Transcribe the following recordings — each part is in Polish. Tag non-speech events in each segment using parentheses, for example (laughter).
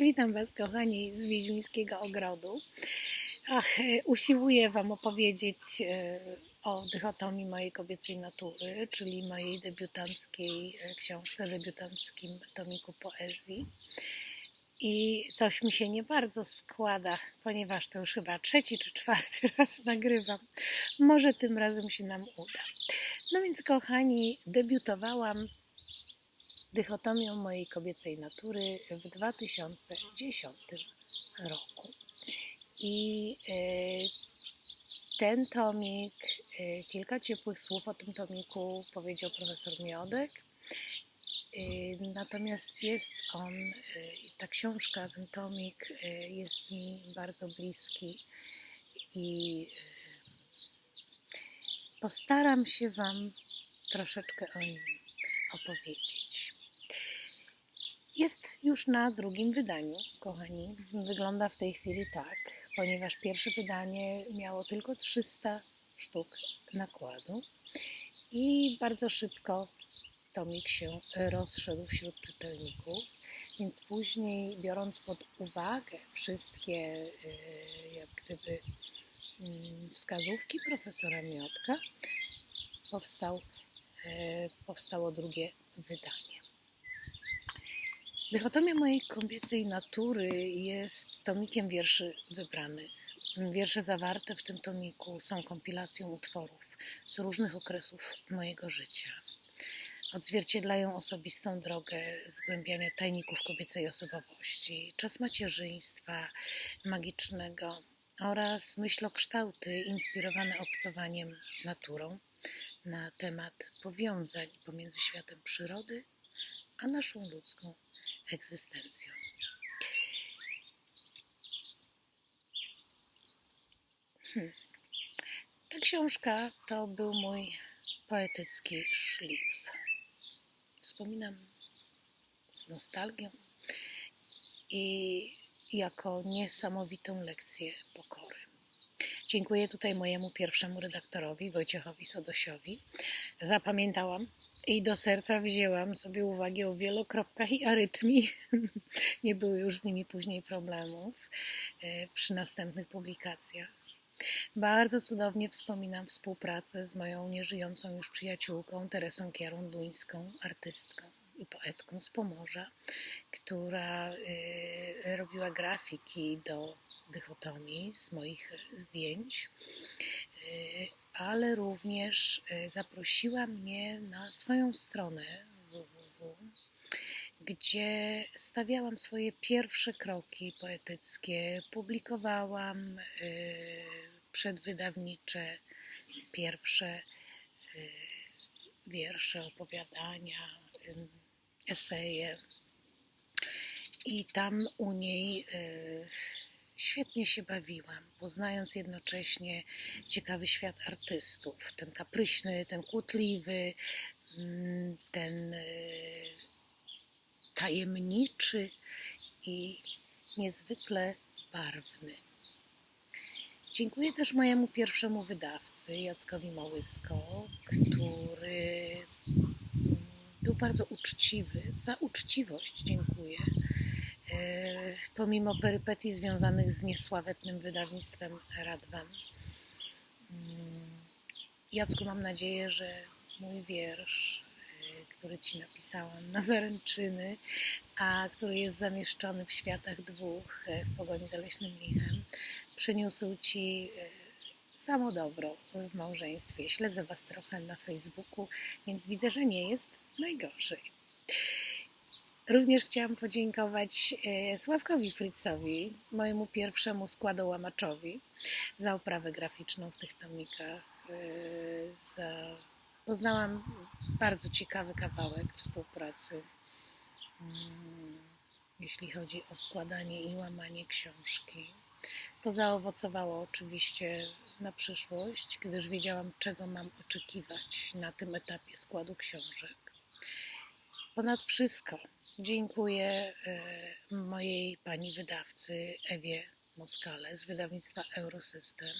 Witam Was, kochani, z Wiedźmińskiego Ogrodu. Ach, e, usiłuję Wam opowiedzieć e, o dychotomii mojej kobiecej natury, czyli mojej debiutanckiej e, książce, debiutanckim tomiku poezji. I coś mi się nie bardzo składa, ponieważ to już chyba trzeci czy czwarty (laughs) raz nagrywam. Może tym razem się nam uda. No więc, kochani, debiutowałam dychotomią mojej kobiecej natury w 2010 roku. I e, ten tomik, e, kilka ciepłych słów o tym tomiku powiedział profesor Miodek. E, natomiast jest on, ta książka, ten tomik jest mi bardzo bliski i postaram się Wam troszeczkę o nim opowiedzieć. Jest już na drugim wydaniu, kochani. Wygląda w tej chwili tak, ponieważ pierwsze wydanie miało tylko 300 sztuk nakładu i bardzo szybko tomik się rozszedł wśród czytelników, więc później, biorąc pod uwagę wszystkie e, jak gdyby mm, wskazówki profesora Miotka, powstał, e, powstało drugie wydanie. Dychotomia mojej kobiecej natury jest tomikiem wierszy wybranych. Wiersze zawarte w tym tomiku są kompilacją utworów z różnych okresów mojego życia. Odzwierciedlają osobistą drogę zgłębiania tajników kobiecej osobowości, czas macierzyństwa magicznego oraz myślokształty inspirowane obcowaniem z naturą na temat powiązań pomiędzy światem przyrody a naszą ludzką egzystencją. Hmm. Ta książka to był mój poetycki szlif. Wspominam z nostalgią i jako niesamowitą lekcję pokory. Dziękuję tutaj mojemu pierwszemu redaktorowi, Wojciechowi Sodosiowi. Zapamiętałam i do serca wzięłam sobie uwagi o wielokropkach i arytmii. (laughs) Nie były już z nimi później problemów e, przy następnych publikacjach. Bardzo cudownie wspominam współpracę z moją nieżyjącą już przyjaciółką Teresą Kierunduńską, artystką poetką z Pomorza, która y, robiła grafiki do dychotomii z moich zdjęć, y, ale również y, zaprosiła mnie na swoją stronę www, gdzie stawiałam swoje pierwsze kroki poetyckie, publikowałam przedwydawnicze pierwsze wiersze, opowiadania, eseje. I tam u niej y, świetnie się bawiłam, poznając jednocześnie ciekawy świat artystów. Ten kapryśny, ten kłótliwy, mm, ten y, tajemniczy i niezwykle barwny. Dziękuję też mojemu pierwszemu wydawcy, Jackowi Małysko, bardzo uczciwy. Za uczciwość dziękuję. E, pomimo perypetii związanych z niesławetnym wydawnictwem Radwan. Mm, Jacku, mam nadzieję, że mój wiersz, e, który Ci napisałam na zaręczyny, a który jest zamieszczony w światach dwóch e, w pogoni za leśnym lichem, przyniósł Ci samo dobro w małżeństwie. Śledzę Was trochę na Facebooku, więc widzę, że nie jest najgorzej. Również chciałam podziękować e, Sławkowi Fritzowi, mojemu pierwszemu składołamaczowi, za oprawę graficzną w tych tomikach. E, za... Poznałam bardzo ciekawy kawałek współpracy, mm, jeśli chodzi o składanie i łamanie książki. To zaowocowało oczywiście na przyszłość, gdyż wiedziałam, czego mam oczekiwać na tym etapie składu książek. Ponad wszystko dziękuję e, mojej pani wydawcy Ewie Moskale z wydawnictwa Eurosystem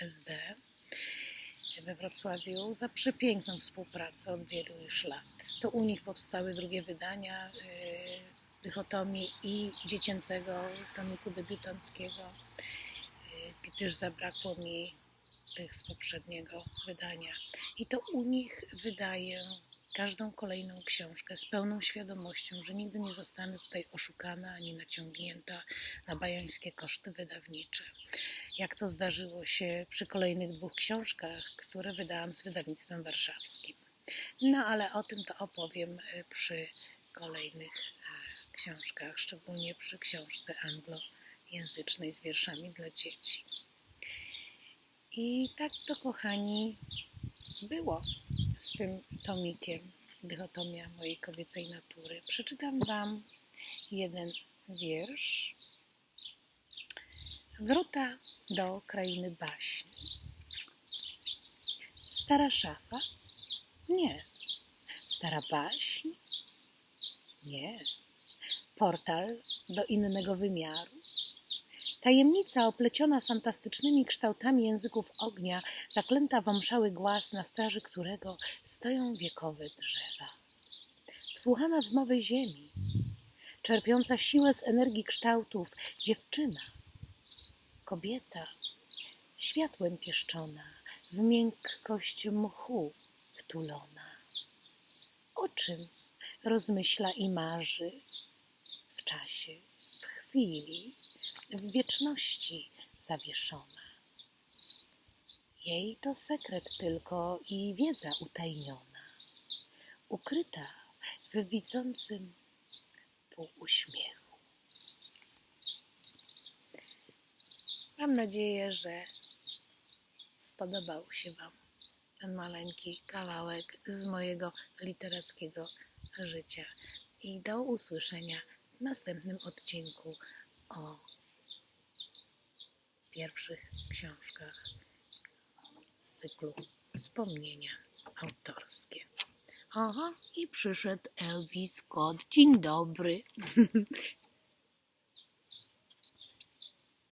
ESD we Wrocławiu za przepiękną współpracę od wielu już lat. To u nich powstały drugie wydania. Dychotomii i dziecięcego tomiku debiutanckiego, y, gdyż zabrakło mi tych z poprzedniego wydania. I to u nich wydaję każdą kolejną książkę z pełną świadomością, że nigdy nie zostanę tutaj oszukana ani naciągnięta na bajańskie koszty wydawnicze. Jak to zdarzyło się przy kolejnych dwóch książkach, które wydałam z wydawnictwem warszawskim. No ale o tym to opowiem y, przy kolejnych książkach, szczególnie przy książce anglojęzycznej z wierszami dla dzieci. I tak to, kochani, było z tym tomikiem Dychotomia mojej kobiecej natury. Przeczytam Wam jeden wiersz. Wrota do krainy baśni. Stara szafa? Nie. Stara baśń? Nie. Portal do innego wymiaru? Tajemnica opleciona fantastycznymi kształtami języków ognia, zaklęta w omszały głaz, na straży którego stoją wiekowe drzewa. Wsłuchana w mowę ziemi, czerpiąca siłę z energii kształtów, dziewczyna, kobieta, światłem pieszczona, w miękkość mchu wtulona. O czym rozmyśla i marzy w czasie, w chwili, w wieczności zawieszona. Jej to sekret tylko i wiedza utajniona, ukryta w widzącym półuśmiechu. Mam nadzieję, że spodobał się Wam ten maleńki kawałek z mojego literackiego życia. I do usłyszenia w następnym odcinku o pierwszych książkach z cyklu Wspomnienia autorskie. Aha, i przyszedł Elvis Scott. Dzień dobry. (laughs)